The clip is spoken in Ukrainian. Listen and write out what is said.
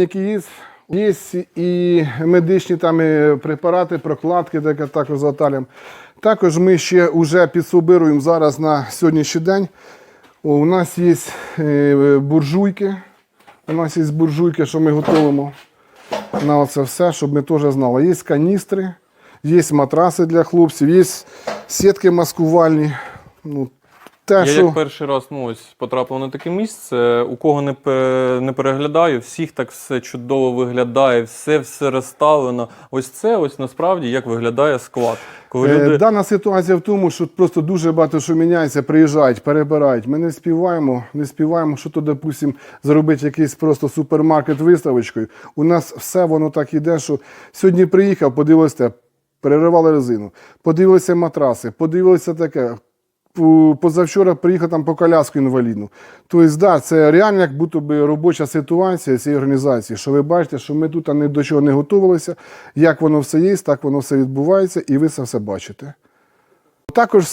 які є. Є і медичні там і препарати, прокладки, таке також з оталем. Також ми ще вже підсобируємо зараз на сьогоднішній день. О, у нас є е, буржуйки. У нас є буржуйки, що ми готуємо на це все, щоб ми теж знали. Є каністри, є матраси для хлопців, є сітки маскувальні. Ну, те, Я що... як перший раз ну, ось, потрапив на таке місце, у кого не, не переглядаю, всіх так все чудово виглядає, все все розставлено. Ось це ось насправді як виглядає склад. Коли Е, люди... Дана ситуація в тому, що просто дуже багато що міняється, приїжджають, перебирають. Ми не співаємо, не співаємо, що то, допустимо, зробити якийсь просто супермаркет виставочкою. У нас все воно так іде, що сьогодні приїхав, подивилися, переривали резину, подивилися матраси, подивилися таке. Позавчора приїхав там по коляску інвалідну. Тобто, да, це реально як будто би робоча ситуація цієї організації, що ви бачите, що ми тут ні до чого не готувалися, як воно все є, так воно все відбувається, і ви це все бачите. Також